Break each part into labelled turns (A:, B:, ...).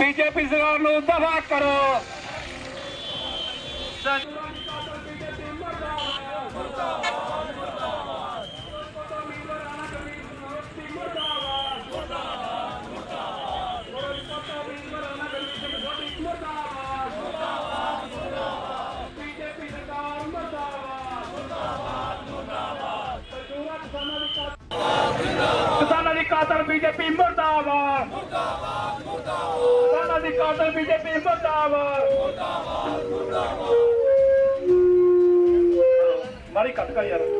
A: BJP ਸਰਕਾਰ ਨੂੰ ਦਫਾ ਕਰੋ। ਕਿਸਾਨਾਂ ਦੀ ਕਾਤਲ ਬੀਜੇਪੀ ਮਰਦਾਬਾਦ। ਮਰਦਾਬਾਦ ਕਿਸਾਨਾਂ ਦੀ ਕਾਤਲ ਬੀਜੇਪੀ ਮਰਦਾਬਾਦ। ਮਾਰੀ ਕੱਟ ਕਰ ਯਾਰ।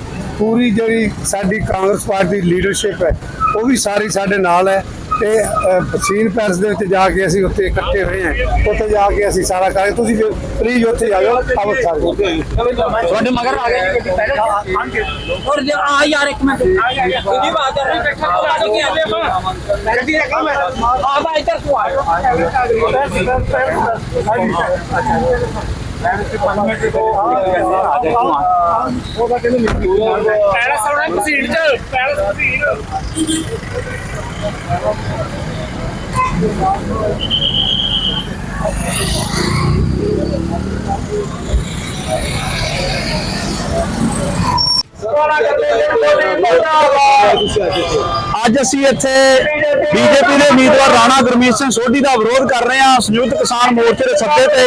B: ਪੂਰੀ ਜਿਹੜੀ ਸਾਡੀ ਕਾਂਗਰਸ ਪਾਰਟੀ ਦੀ ਲੀਡਰਸ਼ਿਪ ਹੈ ਉਹ ਵੀ ਸਾਰੀ ਸਾਡੇ ਨਾਲ ਹੈ ਤੇ ਅਹ, ਸੀਨ ਪੈਲਸ ਦੇ ਵਿੱਚ ਜਾ ਕੇ ਅਸੀਂ ਉੱਥੇ ਇਕੱਠੇ ਹੋਏ ਹਾਂ। ਉੱਥੇ ਜਾ ਕੇ ਅਸੀਂ ਸਾਰਾ ਕਰਾਂਗੇ ਤੁਸੀਂ ਪਲੀਜ਼ ਉੱਥੇ ਆ ਜਾਓ ਆਵੋ ਸਾਰੇ
C: ਤੁਹਾਡੇ ਮਗਰ ਆ ਗਏ ਗੱਡੀ ਪਹਿਲੇ। ਔਰ ਜੇ ਆ ਯਾਰ ਇੱਕ ਮਿੰਟ। ਉਹਦੀ ਬਾਤ ਕਰ ਰਹੀ ਬੈਠਾ ਆ ਕੇ ਆਲੇ ਆਪਾਂ। ਗੱਡੀ ਰੱਖਾ ਮੈਂ। ਆ ਬਾ ਇੱਧਰ ਤੂੰ ਆ।
A: ਪੈਲਸ ਆਉਣਾ ਮਸੀਨ ਚ ਪੈਲਸ ਮਸੀਨ
D: ਅੱਜ ਅਸੀਂ ਇੱਥੇ ਬੀਜੇਪੀ ਦੇ ਉਮੀਦਵਾਰ ਰਾਣਾ ਗੁਰਮੀਤ ਸਿੰਘ ਸੋਢੀ ਦਾ ਵਿਰੋਧ ਕਰ ਰਹੇ ਹਾਂ। ਸੰਯੁਕਤ ਕਿਸਾਨ ਮੋਰਚੇ ਦੇ ਸੱਦੇ ਤੇ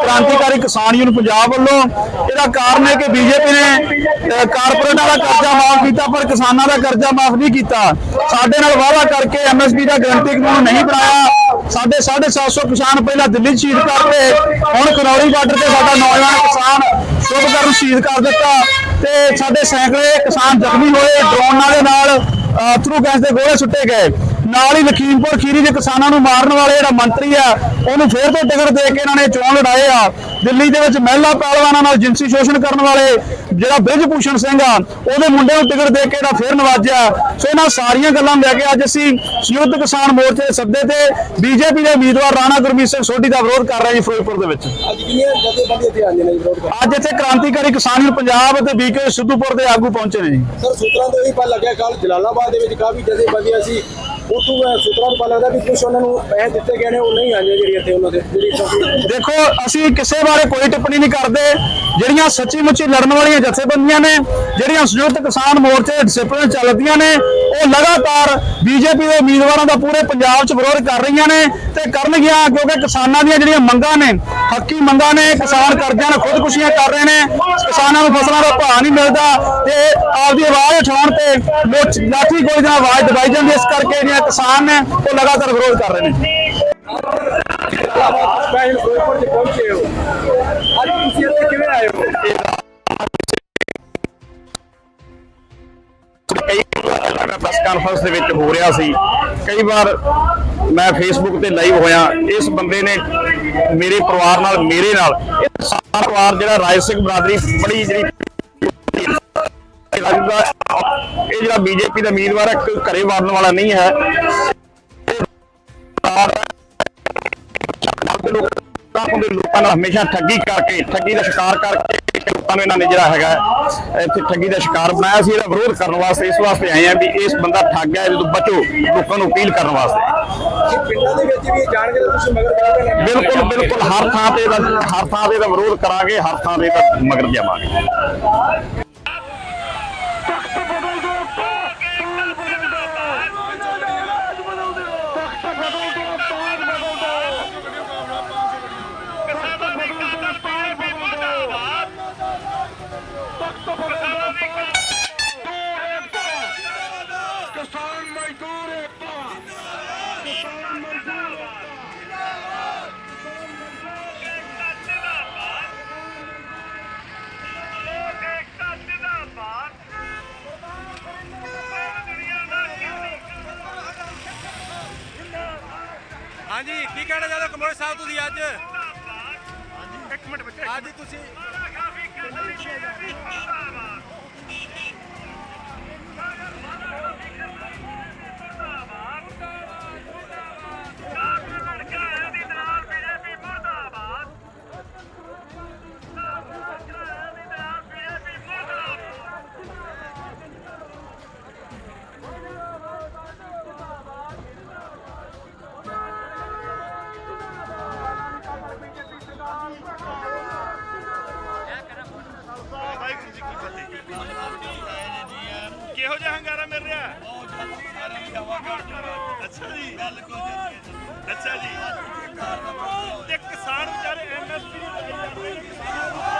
D: ਕ੍ਰਾਂਤੀਕਾਰੀ ਕਿਸਾਨ ਯੂਨੀਅਨ ਪੰਜਾਬ ਵੱਲੋਂ ਇਹਦਾ ਕਾਰਨ ਹੈ ਕਿ ਬੀਜੇਪੀ ਨੇ ਕਾਰਪੋਰੇਟਾਂ ਦਾ ਕਰਜ਼ਾ ਮਾਫ ਕੀਤਾ, ਪਰ ਕਿਸਾਨਾਂ ਦਾ ਕਰਜ਼ਾ ਮਾਫ ਨਹੀਂ ਕੀਤਾ। ਸਾਡੇ ਨਾਲ ਵਾਅਦਾ ਕਰਕੇ ਐਮਐਸਪੀ ਦਾ ਗਰੰਟੀ ਕਾਨੂੰਨ ਨਹੀਂ ਬਣਾਇਆ। ਸਾਡੇ 750 ਕਿਸਾਨ ਪਹਿਲਾਂ ਦਿੱਲੀ ਸ਼ਹੀਦ ਕਰਤੇ ਹੁਣ ਕਰੌਲੀ ਬਾਰਡਰ ਤੇ ਸਾਡਾ ਨੌਜਵਾਨ ਕਿਸਾਨ ਸ਼ੁਭਕਰਨ ਸ਼ਹੀਦ ਕਰ ਦਿੱਤਾ। ਤੇ ਸਾਡੇ ਸੈਂਕੜੇ ਕਿਸਾਨ ਜ਼ਖਮੀ ਹੋਏ, ਡਰੋਨਾਂ ਦੇ ਨਾਲ ਥਰੂ ਗੈਸ ਦੇ ਗੋਲੇ ਸੁੱਟੇ ਗਏ। ਨਾਲ ਹੀ ਲਖੀਮਪੁਰ ਖੀਰੀ ਦੇ ਕਿਸਾਨਾਂ ਨੂੰ ਮਾਰਨ ਵਾਲੇ ਜਿਹੜਾ ਮੰਤਰੀ ਆ ਉਹਨੂੰ ਫੇਰ ਤੋਂ ਟਿਕਟ ਦੇ ਕੇ ਇਹਨਾਂ ਨੇ ਚੋਣ ਲੜਾਏ ਆ। ਦਿੱਲੀ ਦੇ ਵਿੱਚ ਮਹਿਲਾ ਪਹਿਲਵਾਨਾਂ ਨਾਲ ਜਿੰਸੀ ਸ਼ੋਸ਼ਣ ਕਰਨ ਵਾਲੇ ਜਿਹੜਾ ਬ੍ਰਿਜ ਭੂਸ਼ਣ ਸਿੰਘ ਆ ਉਹਦੇ ਮੁੰਡੇ ਨੂੰ ਟਿਕਟ ਦੇ ਕੇ ਇਹਦਾ ਫੇਰ ਨਵਾਜਿਆ। ਸੋ ਇਹਨਾਂ ਸਾਰੀਆਂ ਗੱਲਾਂ ਲੈ ਕੇ ਅੱਜ ਅਸੀਂ ਸੰਯੁਕਤ ਕਿਸਾਨ ਮੋਰਚੇ ਦੇ ਸੱਦੇ ਤੇ ਬੀਜੇਪੀ ਦੇ ਉਮੀਦਵਾਰ ਰਾਣਾ ਗੁਰਮੀਤ ਸਿੰਘ ਸੋਢੀ ਦਾ ਵਿਰੋਧ ਕਰ ਰਹੇ ਜੀ ਫਿਰੋਜ਼ਪੁਰ ਦੇ ਵਿੱਚ।
B: ਅੱਜ ਕਿੰਨੀਆਂ ਜਥੇਬੰਦੀਆਂ ਇੱਥੇ ਆਉਂਦੀਆਂ ਨੇ ਵਿਰੋਧ ਕਰਨ?
D: ਅੱਜ ਇੱਥੇ ਕ੍ਰਾਂਤੀਕਾਰੀ ਕਿਸਾਨ ਪੰਜਾਬ ਅਤੇ ਬੀਕੇ ਸਿੱਧੂਪੁਰ ਦੇ ਆਗੂ ਪਹੁੰਚੇ ਨੇ ਜੀ।
B: ਸਰ ਸੂਤਰਾਂ ਤੋਂ ਇਹ ਪਤਾ ਲੱਗਿਆ ਕੱਲ ਜਲਾਲਾਬਾਦ ਦੇ ਵਿੱਚ ਕਾਫੀ ਜਥੇਬੰਦੀਆਂ ਸੀ। ਉਤੋਂ ਸੂਤਰਾਂ ਤੋਂ ਪਤਾ ਲੱਗਦਾ ਕਿ ਕੁਝ ਉਹਨਾਂ ਨੂੰ ਪੈਸੇ ਦਿੱਤੇ ਗਏ ਨੇ, ਉਹ ਨਹੀਂ ਆਏ ਜਿਹੜੀ ਇੱਥੇ ਉਹਨਾਂ ਦੇ, ਜਿਹੜੀ ਚੌਕੀ
D: ਦੇਖੋ, ਅਸੀਂ ਕਿਸੇ ਬਾਰੇ ਕੋਈ ਟਿੱਪਣੀ ਨਹੀਂ ਕਰਦੇ। ਜਿਹੜੀਆਂ ਸੱਚੀ ਮੁੱਚੀ ਲੜਨ ਵਾਲੀਆਂ ਜਥੇਬੰਦੀਆਂ ਨੇ, ਜਿਹੜੀਆਂ ਸੰਯੁਕਤ ਕਿਸਾਨ ਮੋਰਚੇ ਡਿਸਪਲਿਨ ਚੱਲਦੀਆਂ ਨੇ ਉਹ ਲਗਾਤਾਰ ਬੀਜੇਪੀ ਦੇ ਉਮੀਦਵਾਰਾਂ ਦਾ ਪੂਰੇ ਪੰਜਾਬ 'ਚ ਵਿਰੋਧ ਕਰ ਰਹੀਆਂ ਨੇ ਤੇ ਕਰਨਗੀਆਂ, ਕਿਉਂਕਿ ਕਿਸਾਨਾਂ ਦੀਆਂ ਜਿਹੜੀਆਂ ਮੰਗਾਂ ਨੇ, ਹੱਕੀ ਮੰਗਾਂ ਨੇ, ਕਿਸਾਨ ਕਰਜ਼ਿਆਂ ਨਾਲ ਖੁਦਕੁਸ਼ੀਆਂ ਕਰ ਰਹੇ ਨੇ, ਕਿਸਾਨਾਂ ਨੂੰ ਫਸਲਾਂ ਦਾ ਭਾਅ ਨਹੀਂ ਮਿਲਦਾ ਤੇ ਆਪਦੀ ਆਵਾਜ਼ ਉਠਾਉਣ ਤੇ ਲੋਕ ਲਾਠੀ ਗੋਲੀ ਨਾਲ ਆਵਾਜ਼ ਦਬਾਈ ਜਾਂਦੀ ਹੈ। ਇਸ ਕਰਕੇ ਜਿਹੜੀਆਂ ਕਿਸਾਨ ਨੇ, ਉਹ ਲਗਾਤਾਰ ਵਿਰੋਧ ਕਰ ਰਹੇ ਨੇ ਮੈਂ ਦੇ ਵਿੱਚ ਹੋ ਰਿਹਾ ਸੀ। ਕਈ ਵਾਰ ਮੈਂ ਫੇਸਬੁੱਕ ਤੇ ਲਾਈਵ ਹੋਇਆ। ਇਸ ਬੰਦੇ ਨੇ ਮੇਰੇ ਪਰਿਵਾਰ ਨਾਲ, ਮੇਰੇ ਨਾਲ, ਇਹ ਸਾਰਾ ਪਰਿਵਾਰ ਜਿਹੜਾ ਰਾਜ ਸਿੰਘ ਬਰਾਦਰੀ ਬੜੀ ਜਿਹੜੀ ਇਹ ਜਿਹੜਾ ਬੀਜੇਪੀ ਦਾ ਉਮੀਦਵਾਰ ਹੈ, ਕੋਈ ਘਰੇ ਵੜਨ ਵਾਲਾ ਨਹੀਂ ਹੈ। ਲੋਕਾਂ ਲੋਕਾਂ ਨਾਲ ਹਮੇਸ਼ਾ ਠੱਗੀ ਕਰਕੇ, ਠੱਗੀ ਦਾ ਸ਼ਿਕਾਰ ਕਰਕੇ ਲੋਕਾਂ ਨੂੰ ਇਹਨਾਂ ਨੇ ਜਿਹੜਾ ਹੈਗਾ ਇੱਥੇ ਠੱਗੀ ਦਾ ਸ਼ਿਕਾਰ ਬਣਾਇਆ ਸੀ ਇਹਦਾ ਵਿਰੋਧ ਕਰਨ ਵਾਸਤੇ ਇਸ ਵਾਸਤੇ ਆਏ ਆ ਵੀ ਇਸ ਬੰਦਾ ਠੱਗ ਹੈ ਤੋਂ ਬਚੋ ਲੋਕਾਂ ਨੂੰ ਅਪੀਲ ਕਰਨ ਵਾਸਤੇ।
B: ਕਿ ਪਿੰਡਾਂ ਦੇ ਵਿੱਚ ਵੀ ਜਾਣਗੇ ਤਾਂ ਤੁਸੀਂ ਮਗਰ ਕਰਾਂਗੇ
D: ਬਿਲਕੁਲ ਬਿਲਕੁਲ ਹਰ ਥਾਂ ਤੇ ਹਰ ਥਾਂ ਤੇ ਇਹਦਾ ਵਿਰੋਧ ਕਰਾਂਗੇ ਹਰ ਥਾਂ ਤੇ ਇਹਦਾ ਮਗਰ ਜਾਵਾਂਗੇ। ਹਾਂਜੀ ਕੀ ਕਹਿਣਾ ਚਾਹੁੰਦੇ ਹੋ ਕਮੋਏ ਸਾਹਿਬ ਤੁਸੀਂ ਅੱਜ?
A: ਇੱਕ ਮਿੰਟ ਬੱਚੇ।
D: ਅੱਜ ਤੁਸੀਂ
A: ਕਿਹੋ ਜਿਹਾ ਹੰਗਾਰਾ ਮਿਲ ਰਿਹਾ? ਅੱਛਾ ਜੀ। ਗੱਲ ਅੱਛਾ ਜੀ। ਤੇ ਕਿਸਾਨ ਵਿਚਾਰੇ ਐਮਐਸਪੀ ਦੇ ਮਸਲੇ ਹੱਲ ਹੋਣਗੇ